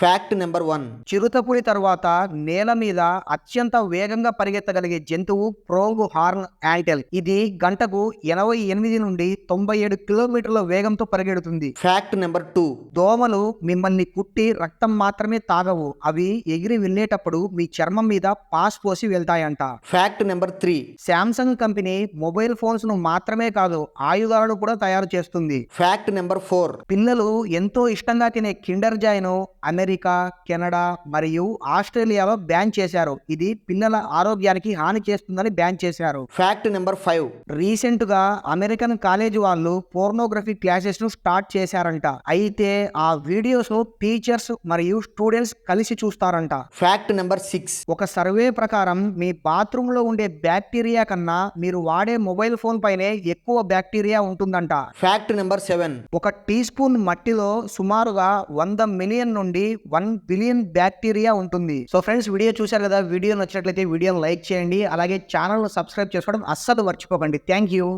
Fact number one చిరుతపులి తర్వాత నేల మీద అత్యంత వేగంగా పరిగెత్తగలిగే జంతువు ప్రోంగు హార్న్ యాంటెల్. ఇది గంటకు ఎనభై ఎనిమిది నుండి తొంభై ఏడు కిలోమీటర్ల వేగంతో పరిగెడుతుంది. ఫ్యాక్ట్ నెంబర్ టూ దోమలు మిమ్మల్ని కుట్టి రక్తం మాత్రమే తాగవు. అవి ఎగిరి వెళ్ళేటప్పుడు మీ చర్మం మీద పాస్ పోసి వెళ్తాయంట. Fact number three Samsung company mobile ఫోన్స్ను మాత్రమే కాదు ఆయుధాలను కూడా తయారు చేస్తుంది. ఫ్యాక్ట్ నెంబర్ ఫోర్ పిల్లలు ఎంతో ఇష్టంగా తినే కిండర్ జాయ్ను అమెరికా కెనడా మరియు ఆస్ట్రేలియాలో బ్యాన్ చేశారు. ఇది పిల్లల ఆరోగ్యానికి హాని చేస్తుందని బ్యాన్ చేశారు. ఫ్యాక్ట్ నెంబర్ ఫైవ్ రీసెంట్గా అమెరికన్ కాలేజ్ వాళ్ళు పోర్నోగ్రఫీ క్లాసెస్ను స్టార్ట్ చేశారంట. అయితే ఆ వీడియోస్ను టీచర్స్ మరియు స్టూడెంట్స్ కలిసి చూస్తారంట. ఫ్యాక్ట్ నెంబర్ సిక్స్ ఒక సర్వే ప్రకారం మీ బాత్రూమ్లో ఉండే బ్యాక్టీరియా కన్నా మీరు వాడే మొబైల్ ఫోన్ పైనే ఎక్కువ బ్యాక్టీరియా ఉంటుందంట. ఫ్యాక్ట్ నెంబర్ సెవెన్ ఒక టీ స్పూన్ మట్టిలో సుమారుగా వంద మిలియన్ నుండి వన్ బిలియన్ బ్యాక్టీరియా ఉంటుంది. సో ఫ్రెండ్స్ వీడియో చూశారు కదా వీడియో నచ్చినట్లయితే వీడియోని లైక్ చేయండి. అలాగే ఛానల్ సబ్స్క్రైబ్ చేసుకోవడం అస్సలు మర్చిపోకండి. Thank you.